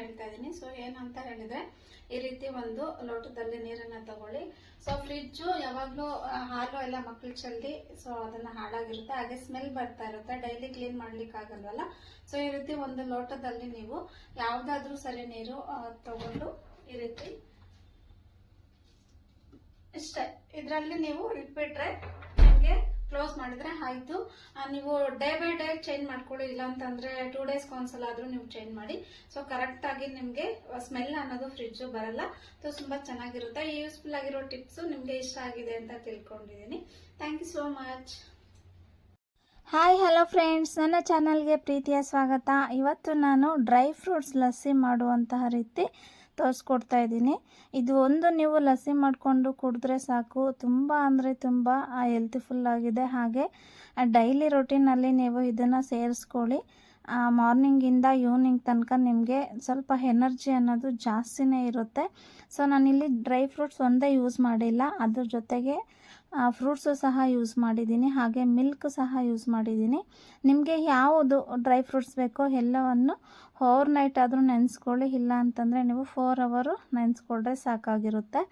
ಹೇಳ್ತಾ ಇದ್ದೀನಿ. ಸೊ ಏನಂತ ಹೇಳಿದ್ರೆ, ಈ ರೀತಿ ಒಂದು ಲೋಟದಲ್ಲಿ ನೀರನ್ನ ತಗೊಳ್ಳಿ. ಸೊ ಫ್ರಿಜ್ಜು ಯಾವಾಗಲೂ ಹಾಲು ಎಲ್ಲ ಮಕ್ಳು ಚೆಲ್ಲಿ ಸೊ ಅದನ್ನ ಹಾಳಾಗಿರುತ್ತೆ. ಹಾಗೆ ಸ್ಮೆಲ್ ಬರ್ತಾ ಇರುತ್ತೆ. ಡೈಲಿ ಕ್ಲೀನ್ ಮಾಡ್ಲಿಕ್ಕೆ ಆಗಲ್ವಲ್ಲ? ಸೊ ಈ ರೀತಿ ಒಂದು ಲೋಟದಲ್ಲಿ ನೀವು ಯಾವ್ದಾದ್ರು ಸರಿ ನೀರು ತಗೊಂಡು ಈ ರೀತಿ, ಇಷ್ಟೇ. ಇದರಲ್ಲಿ ನೀವು ಇಟ್ಬಿಟ್ರೆ ನಿಮಗೆ ಕ್ಲೋಸ್ ಮಾಡಿದ್ರೆ ಆಯ್ತು. ನೀವು ಡೇ ಬೈ ಡೇ ಚೇಂಜ್ ಮಾಡ್ಕೊಳ್ಳಿ ಇಲ್ಲ ಅಂತಂದ್ರೆ ಟೂ ಡೇಸ್ ಒಂದ್ಸಲ ಆದ್ರೂ ನೀವು ಚೇಂಜ್ ಮಾಡಿ. ಸೊ ಕರೆಕ್ಟ್ ಆಗಿ ನಿಮಗೆ ಸ್ಮೆಲ್ ಅನ್ನೋದು ಫ್ರಿಡ್ಜು ಬರಲ್ಲ. ಸೊ ತುಂಬಾ ಚೆನ್ನಾಗಿರುತ್ತೆ. ಯೂಸ್ಫುಲ್ ಆಗಿರೋ ಟಿಪ್ಸ್ ನಿಮ್ಗೆ ಇಷ್ಟ ಆಗಿದೆ ಅಂತ ತಿಳ್ಕೊಂಡಿದ್ದೀನಿ. Thank you so much hi hello friends ನನ್ನ ಚಾನಲ್ಗೆ ಪ್ರೀತಿಯ ಸ್ವಾಗತ. ಇವತ್ತು ನಾನು ಡ್ರೈ ಫ್ರೂಟ್ಸ್ ಲಸ್ಸಿ ಮಾಡುವಂತಹ ರೀತಿ ತೋರಿಸ್ಕೊಡ್ತಾ ಇದ್ದೀನಿ. ಇದು ಒಂದು ನೀವು ಲಸಿ ಮಾಡಿಕೊಂಡು ಕುಡಿದ್ರೆ ಸಾಕು. ತುಂಬ ಅಂದರೆ ತುಂಬ ಹೆಲ್ತಿಫುಲ್ ಆಗಿದೆ. ಹಾಗೆ ಡೈಲಿ ರೊಟೀನಲ್ಲಿ ನೀವು ಇದನ್ನು ಸೇರಿಸ್ಕೊಳ್ಳಿ. ಮಾರ್ನಿಂಗಿಂದ ಈವ್ನಿಂಗ್ ತನಕ ನಿಮಗೆ ಸ್ವಲ್ಪ ಎನರ್ಜಿ ಅನ್ನೋದು ಜಾಸ್ತಿನೇ ಇರುತ್ತೆ. ಸೊ, ನಾನಿಲ್ಲಿ ಡ್ರೈ ಫ್ರೂಟ್ಸ್ ಒಂದೇ ಯೂಸ್ ಮಾಡಿಲ್ಲ. ಅದ್ರ ಜೊತೆಗೆ ಫ್ರೂಟ್ಸು ಸಹ ಯೂಸ್ ಮಾಡಿದ್ದೀನಿ. ಹಾಗೆ ಮಿಲ್ಕ್ ಸಹ ಯೂಸ್ ಮಾಡಿದ್ದೀನಿ. ನಿಮಗೆ ಯಾವುದು ಡ್ರೈ ಫ್ರೂಟ್ಸ್ ಬೇಕೋ ಎಲ್ಲವನ್ನು ಓವರ್ ನೈಟ್ ಆದರೂ ನೆನೆಸ್ಕೊಳ್ಳಿ. ಇಲ್ಲ ಅಂತಂದರೆ ನೀವು ಫೋರ್ ಅವರು ನೆನೆಸ್ಕೊಂಡ್ರೆ ಸಾಕಾಗಿರುತ್ತೆ.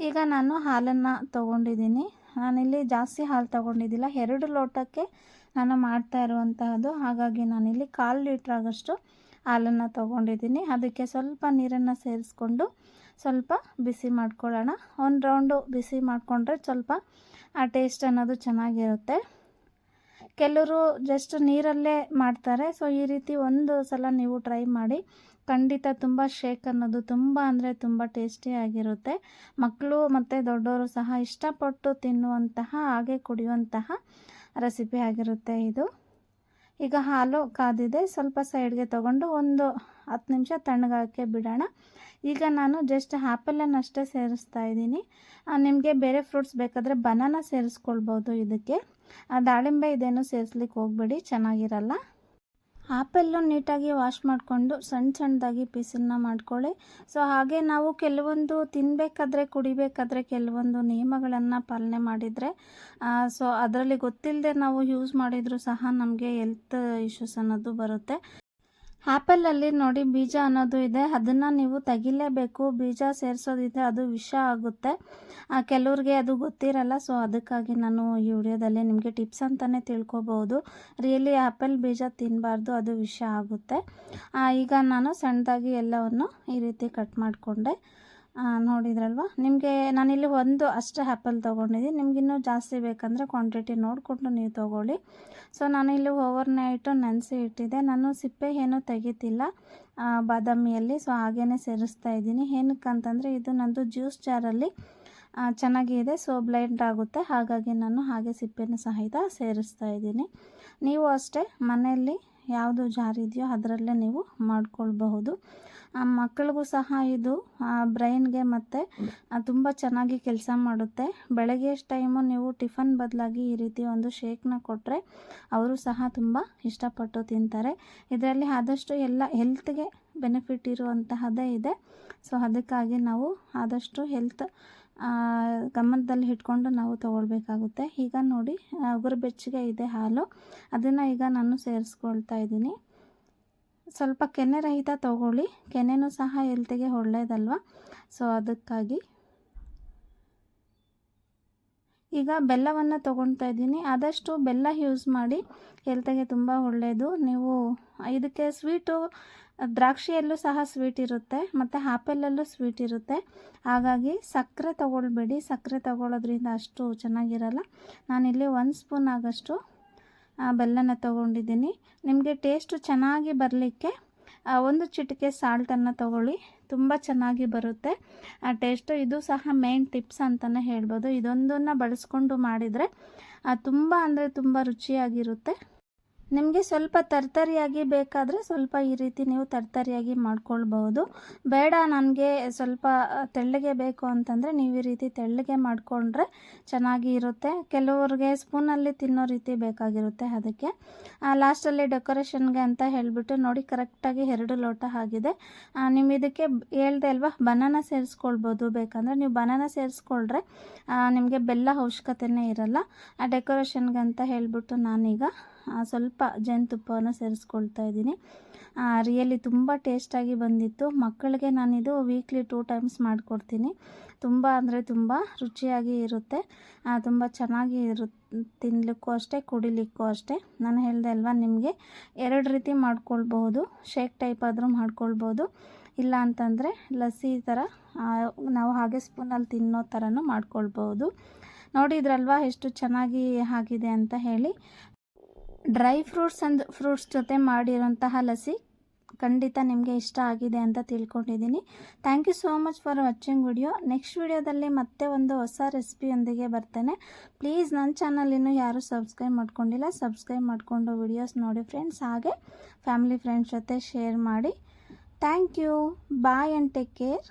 ಈಗ ನಾನು ಹಾಲನ್ನು ತೊಗೊಂಡಿದ್ದೀನಿ. ನಾನಿಲ್ಲಿ ಜಾಸ್ತಿ ಹಾಲು ತೊಗೊಂಡಿದ್ದಿಲ್ಲ. ಎರಡು ಲೋಟಕ್ಕೆ ನಾನು ಮಾಡ್ತಾ ಇರುವಂತಹದ್ದು. ಹಾಗಾಗಿ ನಾನಿಲ್ಲಿ ಕಾಲು ಲೀಟ್ರ್ ಆಗೋಷ್ಟು ಹಾಲನ್ನು ತೊಗೊಂಡಿದ್ದೀನಿ. ಅದಕ್ಕೆ ಸ್ವಲ್ಪ ನೀರನ್ನು ಸೇರಿಸ್ಕೊಂಡು ಸ್ವಲ್ಪ ಬಿಸಿ ಮಾಡ್ಕೊಳ್ಳೋಣ. ಒಂದು ರೌಂಡು ಬಿಸಿ ಮಾಡಿಕೊಂಡ್ರೆ ಸ್ವಲ್ಪ ಆ ಟೇಸ್ಟ್ ಅನ್ನೋದು ಚೆನ್ನಾಗಿರುತ್ತೆ. ಕೆಲವರು ಜಸ್ಟ್ ನೀರಲ್ಲೇ ಮಾಡ್ತಾರೆ. ಸೊ ಈ ರೀತಿ ಒಂದು ಸಲ ನೀವು ಟ್ರೈ ಮಾಡಿ. ಖಂಡಿತ ತುಂಬ ಶೇಕ್ ಅನ್ನೋದು ತುಂಬ ಅಂದರೆ ತುಂಬ ಟೇಸ್ಟಿಯಾಗಿರುತ್ತೆ ಮಕ್ಕಳು ಮತ್ತು ದೊಡ್ಡವರು ಸಹ ಇಷ್ಟಪಟ್ಟು ತಿನ್ನುವಂತಹ ಹಾಗೆ ಕುಡಿಯುವಂತಹ ರೆಸಿಪಿ ಆಗಿರುತ್ತೆ ಇದು. ಈಗ ಹಾಲು ಕಾದಿದೆ, ಸ್ವಲ್ಪ ಸೈಡ್ಗೆ ತಗೊಂಡು ಒಂದು ಹತ್ತು ನಿಮಿಷ ತಣ್ಣಗಾಕೆ ಬಿಡೋಣ. ಈಗ ನಾನು ಜಸ್ಟ್ ಆ್ಯಪಲನ್ನಷ್ಟೇ ಸೇರಿಸ್ತಾ ಇದ್ದೀನಿ. ನಿಮಗೆ ಬೇರೆ ಫ್ರೂಟ್ಸ್ ಬೇಕಾದರೆ ಬನಾನ ಸೇರಿಸ್ಕೊಳ್ಬೋದು ಇದಕ್ಕೆ. ದಾಳಿಂಬೆ ಇದೇನು ಸೇರಿಸ್ಲಿಕ್ಕೆ ಹೋಗಬೇಡಿ, ಚೆನ್ನಾಗಿರಲ್ಲ. ಆಪಲ್ಲು ನೀಟಾಗಿ ವಾಶ್ ಮಾಡಿಕೊಂಡು ಸಣ್ಣ ಸಣ್ಣದಾಗಿ ಪೀಸನ್ನು ಮಾಡ್ಕೊಳ್ಳಿ. ಸೊ, ಹಾಗೆ ನಾವು ಕೆಲವೊಂದು ತಿನ್ನಬೇಕಾದ್ರೆ ಕುಡಿಬೇಕಾದ್ರೆ ಕೆಲವೊಂದು ನಿಯಮಗಳನ್ನು ಪಾಲನೆ ಮಾಡಿದರೆ ಸೊ, ಅದರಲ್ಲಿ ಗೊತ್ತಿಲ್ಲದೆ ನಾವು ಯೂಸ್ ಮಾಡಿದರೂ ಸಹ ನಮಗೆ ಹೆಲ್ತ್ ಇಶ್ಯೂಸ್ ಅನ್ನೋದು ಬರುತ್ತೆ. ಆ್ಯಪಲಲ್ಲಿ ನೋಡಿ ಬೀಜ ಅನ್ನೋದು ಇದೆ. ಅದನ್ನು ನೀವು ತೆಗಿಲೇಬೇಕು. ಬೀಜ ಸೇರಿಸೋದಿದೆ ಅದು ವಿಷ ಆಗುತ್ತೆ. ಕೆಲವ್ರಿಗೆ ಅದು ಗೊತ್ತಿರಲ್ಲ. ಸೊ ಅದಕ್ಕಾಗಿ ನಾನು ಈ ವಿಡಿಯೋದಲ್ಲಿ ನಿಮಗೆ ಟಿಪ್ಸ್ ಅಂತಲೇ ತಿಳ್ಕೊಬೋದು. ರಿಯಲಿ ಆ್ಯಪಲ್ ಬೀಜ ತಿನ್ನಬಾರ್ದು ಅದು ವಿಷ ಆಗುತ್ತೆ. ಈಗ ನಾನು ಸಣ್ಣದಾಗಿ ಎಲ್ಲವನ್ನು ಈ ರೀತಿ ಕಟ್ ಮಾಡಿಕೊಂಡೆ. ನೋಡಿದ್ರಲ್ವ? ನಿಮಗೆ ನಾನಿಲ್ಲಿ ಒಂದು ಅಷ್ಟೇ ಆ್ಯಪಲ್ ತೊಗೊಂಡಿದ್ದೀನಿ. ನಿಮಗಿನ್ನೂ ಜಾಸ್ತಿ ಬೇಕಂದರೆ ಕ್ವಾಂಟಿಟಿ ನೋಡಿಕೊಂಡು ನೀವು ತೊಗೊಳ್ಳಿ. ಸೊ ನಾನಿಲ್ಲಿ ಓವರ್ ನೈಟು ನೆನೆಸಿ ಇಟ್ಟಿದ್ದೆ. ನಾನು ಸಿಪ್ಪೆ ಏನೂ ತೆಗಿತಿಲ್ಲ ಬಾದಾಮಿಯಲ್ಲಿ. ಸೊ ಹಾಗೇ ಸೇರಿಸ್ತಾ ಇದ್ದೀನಿ. ಏನಕ್ಕಂತಂದರೆ ಇದು ನಂದು ಜ್ಯೂಸ್ ಜಾರಲ್ಲಿ ಚೆನ್ನಾಗಿದೆ ಸೊ ಬ್ಲೈಂಡ್ ಆಗುತ್ತೆ. ಹಾಗಾಗಿ ನಾನು ಹಾಗೆ ಸಿಪ್ಪೆನ ಸಹಿತ ಸೇರಿಸ್ತಾ ಇದ್ದೀನಿ. ನೀವು ಅಷ್ಟೇ ಮನೆಯಲ್ಲಿ ಯಾವುದು ಜಾರಿದೆಯೋ ಅದರಲ್ಲೇ ನೀವು ಮಾಡಿಕೊಳ್ಬಹುದು. ಮಕ್ಕಳಿಗೂ ಸಹ ಇದು ಬ್ರೈನ್ಗೆ ಮತ್ತು ತುಂಬ ಚೆನ್ನಾಗಿ ಕೆಲಸ ಮಾಡುತ್ತೆ. ಬೆಳಗ್ಗೆ ಟೈಮು ನೀವು ಟಿಫನ್ ಬದಲಾಗಿ ಈ ರೀತಿ ಒಂದು ಶೇಕ್ನ ಕೊಟ್ಟರೆ ಅವರು ಸಹ ತುಂಬ ಇಷ್ಟಪಟ್ಟು ತಿಂತಾರೆ. ಇದರಲ್ಲಿ ಆದಷ್ಟು ಎಲ್ಲ ಹೆಲ್ತ್ಗೆ ಬೆನಿಫಿಟ್ ಇರುವಂತಹದ್ದೇ ಇದೆ. ಸೊ ಅದಕ್ಕಾಗಿ ನಾವು ಆದಷ್ಟು ಹೆಲ್ತ್ ಗಮನದಲ್ಲಿ ಇಟ್ಕೊಂಡು ನಾವು ತೊಗೊಳ್ಬೇಕಾಗುತ್ತೆ. ಈಗ ನೋಡಿ ಉಗುರು ಬೆಚ್ಚಗೆ ಇದೆ ಹಾಲು. ಅದನ್ನು ಈಗ ನಾನು ಸೇರಿಸ್ಕೊಳ್ತಾ ಇದ್ದೀನಿ. ಸ್ವಲ್ಪ ಕೆನೆ ರಹಿತ ತೊಗೊಳ್ಳಿ. ಕೆನೆನೂ ಸಹ ಹೆಲ್ತಿಗೆ ಒಳ್ಳೆಯದಲ್ವ ಸೊ ಅದಕ್ಕಾಗಿ ಈಗ ಬೆಲ್ಲವನ್ನು ತೊಗೊಳ್ತಾ ಇದ್ದೀನಿ. ಆದಷ್ಟು ಬೆಲ್ಲ ಯೂಸ್ ಮಾಡಿ ಹೆಲ್ತಿಗೆ ತುಂಬ ಒಳ್ಳೆಯದು ನೀವು ಇದಕ್ಕೆ ಸ್ವೀಟು ದ್ರಾಕ್ಷಿಯಲ್ಲೂ ಸಹ ಸ್ವೀಟ್ ಇರುತ್ತೆ, ಮತ್ತು ಆ್ಯಪಲಲ್ಲೂ ಸ್ವೀಟ್ ಇರುತ್ತೆ. ಹಾಗಾಗಿ ಸಕ್ಕರೆ ತಗೊಳ್ಬೇಡಿ. ಸಕ್ಕರೆ ತಗೊಳ್ಳೋದ್ರಿಂದ ಅಷ್ಟು ಚೆನ್ನಾಗಿರಲ್ಲ. ನಾನಿಲ್ಲಿ ಒಂದು ಸ್ಪೂನ್ ಆಗಷ್ಟು ಬೆಲ್ಲನ ತೊಗೊಂಡಿದ್ದೀನಿ. ನಿಮಗೆ ಟೇಸ್ಟು ಚೆನ್ನಾಗಿ ಬರಲಿಕ್ಕೆ ಒಂದು ಚಿಟಿಕೆ ಸಾಲ್ಟನ್ನು ತಗೊಳ್ಳಿ. ತುಂಬ ಚೆನ್ನಾಗಿ ಬರುತ್ತೆ. ಆ ಟೇಸ್ಟು ಇದು ಸಹ ಮೇನ್ ಟಿಪ್ಸ್ ಅಂತಲೇ ಹೇಳ್ಬೋದು. ಇದೊಂದನ್ನು ಬಳಸ್ಕೊಂಡು ಮಾಡಿದರೆ ತುಂಬ ಅಂದರೆ ತುಂಬ ರುಚಿಯಾಗಿರುತ್ತೆ. ನಿಮಗೆ ಸ್ವಲ್ಪ ತರ್ತರಿಯಾಗಿ ಬೇಕಾದರೆ ಸ್ವಲ್ಪ ಈ ರೀತಿ ನೀವು ತರ್ತರಿಯಾಗಿ ಮಾಡ್ಕೊಳ್ಬಹುದು. ಬೇಡ ನನಗೆ ಸ್ವಲ್ಪ ತೆಳ್ಳಗೆ ಬೇಕು ಅಂತಂದರೆ ನೀವು ಈ ರೀತಿ ತೆಳ್ಳಗೆ ಮಾಡಿಕೊಂಡ್ರೆ ಚೆನ್ನಾಗಿ ಇರುತ್ತೆ. ಕೆಲವ್ರಿಗೆ ಸ್ಪೂನಲ್ಲಿ ತಿನ್ನೋ ರೀತಿ ಬೇಕಾಗಿರುತ್ತೆ ಅದಕ್ಕೆ. ಲಾಸ್ಟಲ್ಲಿ ಡೆಕೋರೇಷನ್ಗೆ ಅಂತ ಹೇಳಿಬಿಟ್ಟು ನೋಡಿ, ಕರೆಕ್ಟಾಗಿ ಎರಡು ಲೋಟ ಆಗಿದೆ. ನಿಮ್ಮ ಇದಕ್ಕೆ ಹೇಳ್ದೆ ಅಲ್ವಾ, ಬನಾನ ಸೇರಿಸ್ಕೊಳ್ಬೋದು. ಬೇಕಂದರೆ ನೀವು ಬನಾನ ಸೇರಿಸ್ಕೊಳ್ರೆ ನಿಮಗೆ ಬೆಲ್ಲ ಅವಶ್ಯಕತೆನೇ ಇರಲ್ಲ. ಆ, ಡೆಕೋರೇಷನ್ಗೆ ಅಂತ ಹೇಳಿಬಿಟ್ಟು ನಾನೀಗ ಸ್ವಲ್ಪ ಜೇನುತುಪ್ಪವನ್ನು ಸೇರಿಸ್ಕೊಳ್ತಾ ಇದ್ದೀನಿ. ರಿಯಲಿ ತುಂಬ ಟೇಸ್ಟಾಗಿ ಬಂದಿತ್ತು. ಮಕ್ಕಳಿಗೆ ನಾನಿದು ವೀಕ್ಲಿ ಟೂ ಟೈಮ್ಸ್ ಮಾಡಿಕೊಡ್ತೀನಿ. ತುಂಬ ಅಂದರೆ ತುಂಬ ರುಚಿಯಾಗಿ ಇರುತ್ತೆ. ತುಂಬ ಚೆನ್ನಾಗಿ ಇರು ತಿನ್ನಲಿಕ್ಕೂ ಅಷ್ಟೇ, ಕುಡಿಲಿಕ್ಕೂ ಅಷ್ಟೇ. ನಾನು ಹೇಳಿದೆ ಅಲ್ವಾ, ನಿಮಗೆ ಎರಡು ರೀತಿ ಮಾಡ್ಕೊಳ್ಬಹುದು. ಶೇಕ್ ಟೈಪ್ ಆದರೂ ಮಾಡ್ಕೊಳ್ಬೋದು ಇಲ್ಲ ಅಂತಂದರೆ ಲಸ್ಸಿ ಥರ ನಾವು ಹಾಗೆ ಸ್ಪೂನಲ್ಲಿ ತಿನ್ನೋ ಥರನೂ ಮಾಡ್ಕೊಳ್ಬೋದು ನೋಡಿದ್ರಲ್ವಾ ಎಷ್ಟು ಚೆನ್ನಾಗಿ ಆಗಿದೆ ಅಂತ ಹೇಳಿ. ಡ್ರೈ ಫ್ರೂಟ್ಸ್ ಅಂಡ್ ಫ್ರೂಟ್ಸ್ ಜೊತೆ ಮಾಡಿರೋಂತಹ ಲಸಿ ಖಂಡಿತ ನಿಮಗೆ ಇಷ್ಟ ಆಗಿದೆ ಅಂತ ತಿಳ್ಕೊಂಡಿದ್ದೀನಿ. Thank you so much for watching video next ವಿಡಿಯೋದಲ್ಲಿ ಮತ್ತೆ ಒಂದು ಹೊಸ ರೆಸಿಪಿಯೊಂದಿಗೆ ಬರ್ತೇನೆ. ಪ್ಲೀಸ್ ನನ್ನ ಚಾನಲ್ ಇನ್ನೂ ಯಾರೂ ಸಬ್ಸ್ಕ್ರೈಬ್ ಮಾಡ್ಕೊಂಡಿಲ್ಲ ಸಬ್ಸ್ಕ್ರೈಬ್ ಮಾಡಿಕೊಂಡು ವಿಡಿಯೋಸ್ ನೋಡಿ ಫ್ರೆಂಡ್ಸ್ ಹಾಗೆ ಫ್ಯಾಮಿಲಿ ಫ್ರೆಂಡ್ಸ್ ಜೊತೆ ಶೇರ್ ಮಾಡಿ. Thank you bye and take care